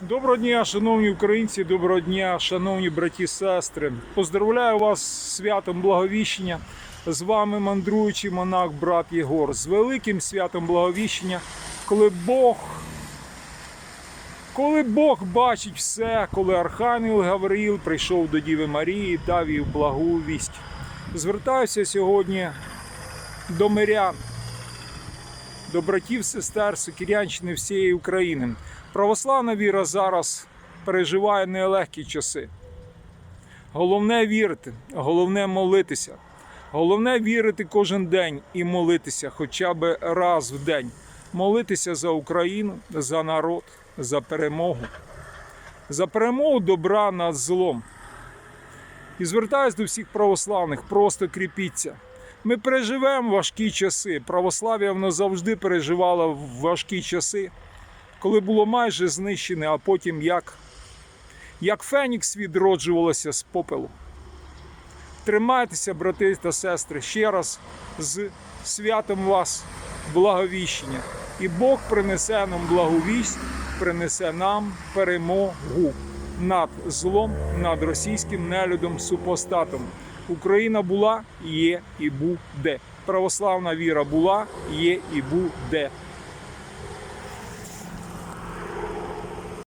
Доброго дня, шановні українці, доброго дня, шановні браті сестри. Поздравляю вас з святом Благовіщення. З вами мандруючий монах брат Єгор. З великим святом Благовіщення, коли Бог, коли Бог бачить все, коли Архангел Гавриїл прийшов до Діви Марії, дав їй благу вість. Звертаюся сьогодні до мирян, до братів, сестер, Сокірянщини всієї України. Православна віра зараз переживає нелегкі часи. Головне вірити, головне молитися. Головне вірити кожен день і молитися хоча б раз в день. Молитися за Україну, за народ, за перемогу, за перемогу добра над злом. І звертаюсь до всіх православних, просто кріпіться. Ми переживемо важкі часи. Православ'я воно завжди переживало важкі часи коли було майже знищене, а потім як, як Фенікс відроджувалося з попелу. Тримайтеся, брати та сестри, ще раз з святом вас, благовіщення. І Бог принесе нам благовість, принесе нам перемогу над злом, над російським нелюдом супостатом. Україна була, є і буде. Православна віра була, є і буде.